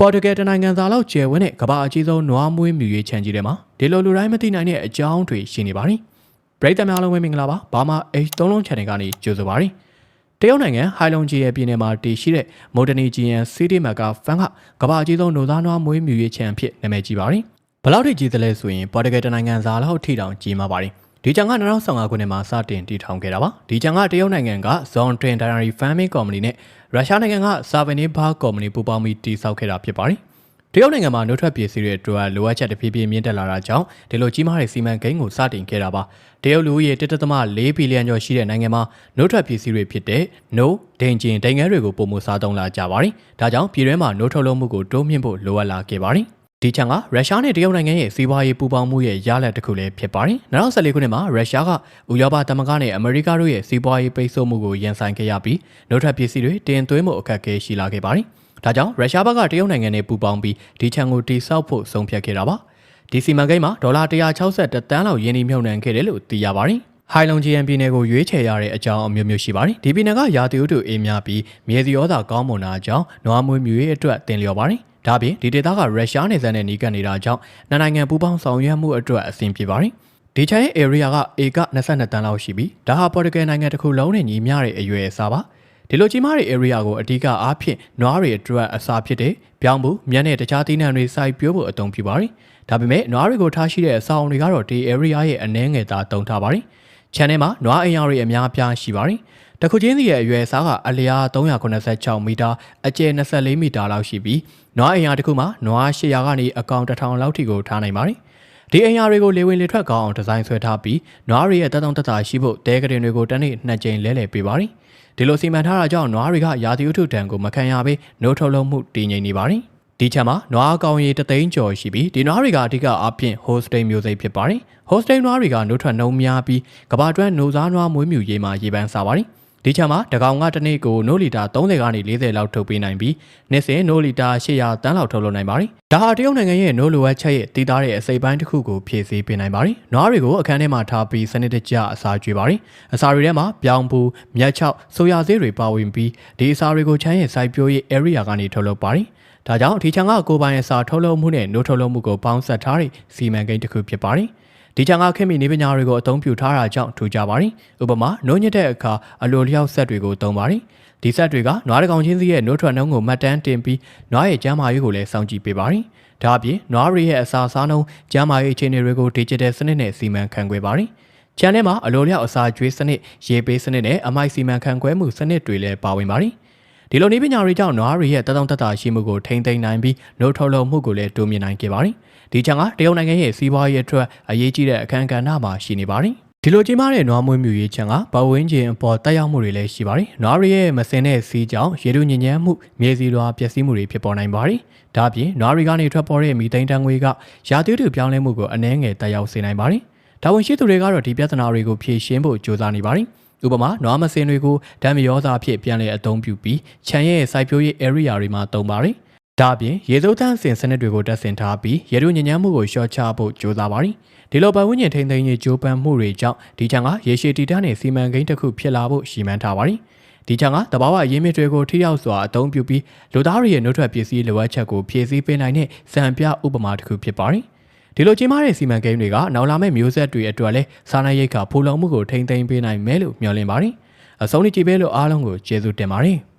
ပေါ်တူဂယ်တနိုင်ငံသားလောက်ကျယ်ဝန်းတဲ့ကမ္ဘာအကြီးဆုံးနွားမွေးမြူရေးခြံကြီးထဲမှာဒီလိုလူတိုင်းမသိနိုင်တဲ့အကြောင်းတွေရှိနေပါသည်ပရိသတ်များလုံးဝမင်္ဂလာပါဘာမာ H3 လုံး channel ကနေကြိုဆိုပါရစေတရုတ်နိုင်ငံဟိုင်လုံဂျီရဲ့ပြည်နယ်မှာတည်ရှိတဲ့မိုဒနီဂျီယန်စီးတီမက်ကာဖန်ကကမ္ဘာအကြီးဆုံးနိုသားနွားမွေးမြူရေးခြံအဖြစ်နာမည်ကြီးပါသည်ဘယ်လောက်ထိကြီးသလဲဆိုရင်ပေါ်တူဂယ်တနိုင်ငံသားလောက်ထိတောင်ကြီးမှာပါသည် ဒီချံက2015ခုနှစ်မှာစတင်တည်ထောင်ခဲ့တာပါဒီချံကတရုတ်နိုင်ငံက Zone Train Dairy Farming Company နဲ့ရုရှားနိုင်ငံက Savanay Bar Company ပူးပေါင်းပြီးတည်ဆောက်ခဲ့တာဖြစ်ပါတယ်တရုတ်နိုင်ငံမှာနှုတ်ထွက်ပစ္စည်းတွေအတွက်လိုအပ်ချက်တစ်ပြေးပြေးမြင့်တက်လာတာကြောင့်ဒီလိုကြီးမားတဲ့စီမံကိန်းကိုစတင်ခဲ့တာပါတရုတ်လူဦးရေ1.4ဘီလီယံကျော်ရှိတဲ့နိုင်ငံမှာနှုတ်ထွက်ပစ္စည်းတွေဖြစ်တဲ့နှုတ်ဒိန်ကျင်ဒိန်ငယ်တွေကိုပုံမစားသုံးလာကြပါတယ်ဒါကြောင့်ပြည်တွင်းမှာနှုတ်ထုတ်လုပ်မှုကိုတိုးမြင့်ဖို့လိုအပ်လာခဲ့ပါတယ် ဒီချံကရုရှားနဲ့တရုတ်နိုင်ငံရဲ့စီးပွားရေးပူးပေါင်းမှုရဲ့ရလဒ်တစ်ခုလည်းဖြစ်ပါတယ်။2014ခုနှစ်မှာရုရှားကဥရောပသမဂ္ဂနဲ့အမေရိကတို့ရဲ့စီးပွားရေးပိတ်ဆို့မှုကိုရင်ဆိုင်ခဲ့ရပြီးနှုတ်ထွက်ပစ္စည်းတွေတင်သွင်းမှုအခက်အခဲရှိလာခဲ့ပါတယ်။ဒါကြောင့်ရုရှားဘက်ကတရုတ်နိုင်ငံနဲ့ပူးပေါင်းပြီးဒီချံကိုတိစောက်ဖို့ဆုံးဖြတ်ခဲ့တာပါ။ဒီစီမံကိန်းမှာဒေါ်လာ161တန်းလောက်ယင်းနှိမ့်နှံခဲ့တယ်လို့သိရပါတယ်။ဟိုင်လုံဂျီယန်ပြည်နယ်ကိုရွေးချယ်ရတဲ့အကြောင်းအမျိုးမျိုးရှိပါတယ်။ဒီပြည်နယ်ကရာသီဥတုအေးများပြီးမြေစီရောသာကောင်းမွန်တာကြောင့်နွားမွေးမြူရေးအတွက်တင်လျော်ပါတယ်။ ဒါပြင်ဒီဒေသကရုရှားနယ်စပ်နဲ့နီးကပ်နေတာကြောင့်နှစ်နိုင်ငံပူးပေါင်းဆောင်ရွက်မှုအတွက်အဆင်ပြေပါတယ်။ဒီချမ်းရဲ့ area က A က22တန်းလောက်ရှိပြီးဒါဟာပေါ်တူဂယ်နိုင်ငံတစ်ခုလုံးနဲ့ညီမျှတဲ့အရွယ်အစားပါ။ဒီလိုကြီးမားတဲ့ area ကိုအဓိကအားဖြင့်နွားတွေအတွက်အစားဖြစ်တဲ့ပြောင်းမှုမြက်နဲ့တခြားသီးနှံတွေစိုက်ပျိုးဖို့အသုံးပြုပါတယ်။ဒါပေမဲ့နွားတွေကိုထားရှိတဲ့အဆောင်တွေကတော့ဒီ area ရဲ့အနှဲငယ်သာတုံထားပါတယ်။ channel မှာနွားအိမ်ယာတွေအများအပြားရှိပါတယ်။တခုချင်းစီရဲ့အရွယ်အစားကအလျား386မီတာအကျယ်24မီတာလောက်ရှိပြီးနွားအိမ်ယာတစ်ခုမှာနွား800ကနေအကောင်1000လောက်ထိကိုထားနိုင်ပါတယ်။ဒီအိမ်ယာတွေကိုလေဝင်လေထွက်ကောင်းအောင်ဒီဇိုင်းဆွဲထားပြီးနွားတွေရဲ့တက်တောင့်တက်တာရှိဖို့တဲကရင်တွေကိုတစ်နေ့နှစ်ကြိမ်လဲလှယ်ပေးပါတယ်။ဒီလိုစီမံထားတာကြောင့်နွားတွေကရာသီဥတုတံကိုမခံရဘဲနှိုးထုတ်လုံးမှုတည်ငြိမ်နေပါတယ်။ ဒီချက်မှာနွားအကောင်ရေတသိန်းကျော်ရှိပြီးဒီနွားတွေကအဓိကအပြင် hosting မျိုးစိတ်ဖြစ်ပါတယ်။ hosting နွားတွေကနှုတ်ထွက်နှုံများပြီးကဘာတွန်းနှုတ်စားနွားမွေးမြူရေးမှာရေပန်းစားပါတယ်။ဒီချက်မှာတကောင်ကတစ်နေ့ကိုနိုလီတာ30ကနေ40လောက်ထုတ်ပေးနိုင်ပြီးနှစ်စဉ်နိုလီတာ800တန်းလောက်ထုတ်လုပ်နိုင်ပါတယ်။ဒါဟာတရုတ်နိုင်ငံရဲ့နိုလိုအပ်ချက်ရဲ့တည်သားတဲ့အစိပ်ပိုင်းတစ်ခုကိုဖြည့်ဆည်းပေးနိုင်ပါတယ်။နွားတွေကိုအခန်းထဲမှာထားပြီးစနစ်တကျအစာကျွေးပါတယ်။အစာတွေထဲမှာပြောင်းပူမြက်ချောက်ဆိုရဆေးတွေပါဝင်ပြီးဒီအစာတွေကိုချမ်းရဲ့စိုက်ပျိုးရေး area ကနေထုတ်လုပ်ပါတယ်။ ဒါကြောင့်ဒီချံကကိုပိုင်အစာထုတ်လုပ်မှုနဲ့နိုးထုတ်လုပ်မှုကိုပေါင်းစပ်ထားတဲ့စီမံကိန်းတစ်ခုဖြစ်ပါတယ်။ဒီချံကခင်မီနေပညာတွေကိုအသုံးပြုထားတာကြောင့်ထူကြပါတယ်။ဥပမာနှုံးညစ်တဲ့အခါအလိုလျောက်ဆက်တွေကိုသုံးပါတယ်။ဒီဆက်တွေကနွားတကောင်ချင်းစီရဲ့နှုတ်ထွက်နှုံးကိုမှတ်တမ်းတင်ပြီးနွားရဲ့ကျန်းမာရေးကိုလည်းစောင့်ကြည့်ပေးပါတယ်။ဒါအပြင်နွားတွေရဲ့အစာစားနှုံးကျန်းမာရေးအခြေအနေတွေကို digital စနစ်နဲ့စီမံခန့်ခွဲပါတယ်။ channel မှာအလိုလျောက်အစာကျွေးစနစ်ရေပေးစနစ်နဲ့အမိုက်စီမံခန့်ခွဲမှုစနစ်တွေလည်းပါဝင်ပါတယ်။ ဒီလိုနည်းပညာတွေကြောင့်နွားတွေရဲ့တသောတတရှိမှုကိုထိန်းသိမ်းနိုင်ပြီးနှုတ်ထုတ်လုပ်မှုကိုလည်းတိုးမြင့်နိုင်ခဲ့ပါတယ်။ဒီချံကတရုတ်နိုင်ငံရဲ့စီးပွားရေးအတွက်အရေးကြီးတဲ့အခမ်းကဏ္ဍမှာရှိနေပါတယ်ဒီလိုကြီးမားတဲ့နွားမွေးမြူရေးချံကဘဝင်းကျင်အပေါ်တက်ရောက်မှုတွေလည်းရှိပါတယ်။နွားရရဲ့မစင်တဲ့စီးကြောင့်ရေတုညဉ့်ညမ်းမှုမြေစီလွာပျက်စီးမှုတွေဖြစ်ပေါ်နိုင်ပါတယ်။ဒါ့အပြင်နွားတွေကနေထွက်ပေါ်တဲ့မီသိန်းတန်းငွေကရာသီဥတုပြောင်းလဲမှုကိုအနည်းငယ်တက်ရောက်စေနိုင်ပါတယ်။ဒါဝင်ရှိသူတွေကတော့ဒီပြဿနာတွေကိုဖြေရှင်းဖို့ကြိုးစားနေပါတယ်။ ဥပမာနွားမစင်တွေကိုဓာတ်မရောစာအဖြစ်ပြန်လည်အသုံးပြုပြီးခြံရဲ့စိုက်ပျိုးရေး area တွေမှာသုံးပါတယ်ဒါအပြင်ရေစိုးတန်းစင်စနစ်တွေကိုတက်ဆင်ထားပြီးရေတို့ညဉ့်ညမ်းမှုကိုလျှော့ချဖို့ကြိုးစားပါတယ်။ဒီလိုပတ်ဝန်းကျင်ထိန်းသိမ်းရေးကြိုးပမ်းမှုတွေကြောင့်ဒီချံကရေရှည်တည်တံ့တဲ့စီမံကိန်းတစ်ခုဖြစ်လာဖို့ရှီမှန်းထားပါတယ်။ဒီချံကတဘာဝအရင်းမြစ်တွေကိုထိရောက်စွာအသုံးပြုပြီးလူသားတွေရဲ့နှုတ်ထွက်ပစ္စည်းလိုအပ်ချက်ကိုဖြည့်ဆည်းပေးနိုင်တဲ့စံပြဥပမာတစ်ခုဖြစ်ပါတယ်။ ဒီလိုကြီးမားတဲ့စီမံကိန်းတွေကနောက်လာမယ့်မျိုးဆက်တွေအတွက်လည်းစာနာရိတ်ကဖူလုံမှုကိုထိန်းသိမ်းပေးနိုင်မယ်လို့မျှော်လင့်ပါတယ်။အဆုံးထိကြည့်ပေးလို့အားလုံးကိုကျေးဇူးတင်ပါတယ်။